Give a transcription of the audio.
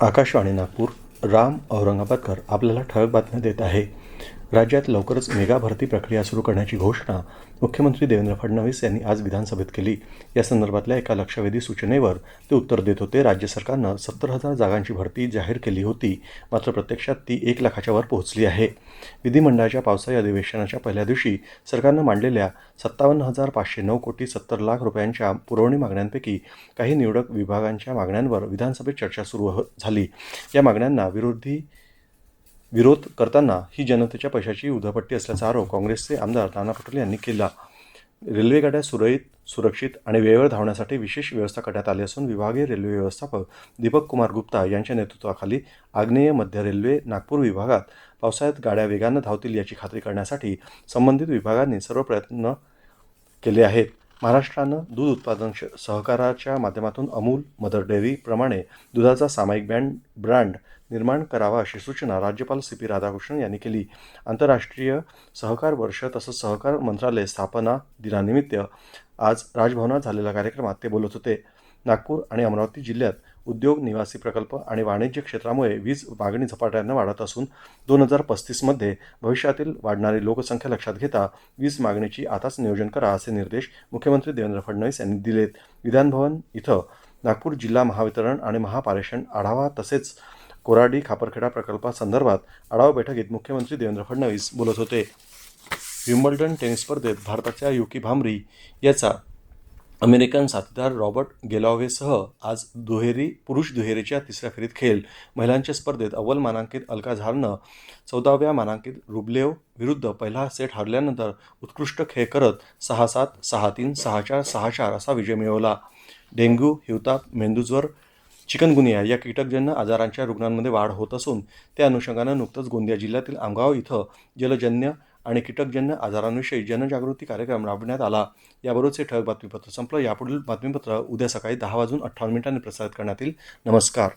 आकाशवाणी नागपूर राम औरंगाबादकर आपल्याला ठळक बातम्या देत आहे. राज्यात लवकरच मेगा भरती प्रक्रिया सुरू करण्याची घोषणा मुख्यमंत्री देवेंद्र फडणवीस यांनी आज विधानसभेत केली. या संदर्भातल्या एका लक्षवेधी सूचनेवर ते उत्तर देत होते. राज्य सरकारनं सत्तर हजार जागांची भरती जाहीर केली होती. मात्र प्रत्यक्षात ती एक लाखाच्या वर पोहोचली आहे. विधिमंडळाच्या पावसाळी अधिवेशनाच्या पहिल्या दिवशी सरकारनं मांडलेल्या सत्तावन्न हजार पाचशे नऊ कोटी सत्तर लाख रुपयांच्या पुरवणी मागण्यांपैकी काही निवडक विभागांच्या मागण्यांवर विधानसभेत चर्चा सुरू झाली. या मागण्यांना विरोधी विरोध करताना ही जनतेच्या पैशाची उधापट्टी असल्याचा आरोप काँग्रेसचे आमदार नाना पटोले यांनी केला. रेल्वेगाड्या सुरळीत सुरक्षित आणि वेळेवर धावण्यासाठी विशेष व्यवस्था करण्यात आली असून विभागीय रेल्वे व्यवस्थापक दीपक कुमार गुप्ता यांच्या नेतृत्वाखाली आग्नेय मध्य रेल्वे नागपूर विभागात पावसाळ्यात गाड्या वेगानं धावतील याची खात्री करण्यासाठी संबंधित विभागांनी सर्व प्रयत्न केले आहेत. महाराष्ट्रानं दूध उत्पादन श- सहकाराच्या माध्यमातून अमूल मदर डेअरीप्रमाणे दुधाचा सामायिक बँड ब्रँड निर्माण करावा अशी सूचना राज्यपाल सी पी राधाकृष्णन यांनी केली. आंतरराष्ट्रीय सहकार वर्ष तसंच सहकार मंत्रालय स्थापना दिनानिमित्त आज राजभवनात झालेल्या कार्यक्रमात ते बोलत होते. नागपूर आणि अमरावती जिल्ह्यात उद्योग निवासी प्रकल्प आणि वाणिज्य क्षेत्रामुळे वीज मागणी झपाट्यानं वाढत असून दोन हजार पस्तीसमध्ये भविष्यातील वाढणारी लोकसंख्या लक्षात घेता वीज मागणीची आताच नियोजन करा असे निर्देश मुख्यमंत्री देवेंद्र फडणवीस यांनी दिलेत. विधानभवन इथं नागपूर जिल्हा महावितरण आणि महापारेषण आढावा तसेच कोराडी खापरखेडा प्रकल्पासंदर्भात आढावा बैठकीत मुख्यमंत्री देवेंद्र फडणवीस बोलत होते. विम्बल्डन टेनिस स्पर्धेत भारताच्या युकी भांबरी याचा अमेरिकन साथीदार रॉबर्ट गेलॉवेसह आज दुहेरी पुरुष दुहेरीच्या तिसऱ्या फेरीत खेळ महिलांच्या स्पर्धेत अव्वल मानांकित अलका झारनं चौदाव्या मानांकित रुबलेव विरुद्ध पहिला सेट हरल्यानंतर उत्कृष्ट खेळ करत सहा सात सहा तीन सहा चार सहा चार असा विजय मिळवला. डेंग्यू हिवताप मेंदूज्वर चिकनगुनिया या कीटकजन्य आजारांच्या रुग्णांमध्ये वाढ होत असून त्या अनुषंगानं नुकतंच गोंदिया जिल्ह्यातील आमगाव इथं जलजन्य आणि कीटकजन्य आजारांविषयी जनजागृती कार्यक्रम राबविण्यात आला. याबरोबरच हे ठळक बातमीपत्र संपलं. यापुढील बातमीपत्र उद्या सकाळी दहा वाजून अठ्ठावन्न मिनिटांनी प्रसारित करण्यात येईल. नमस्कार.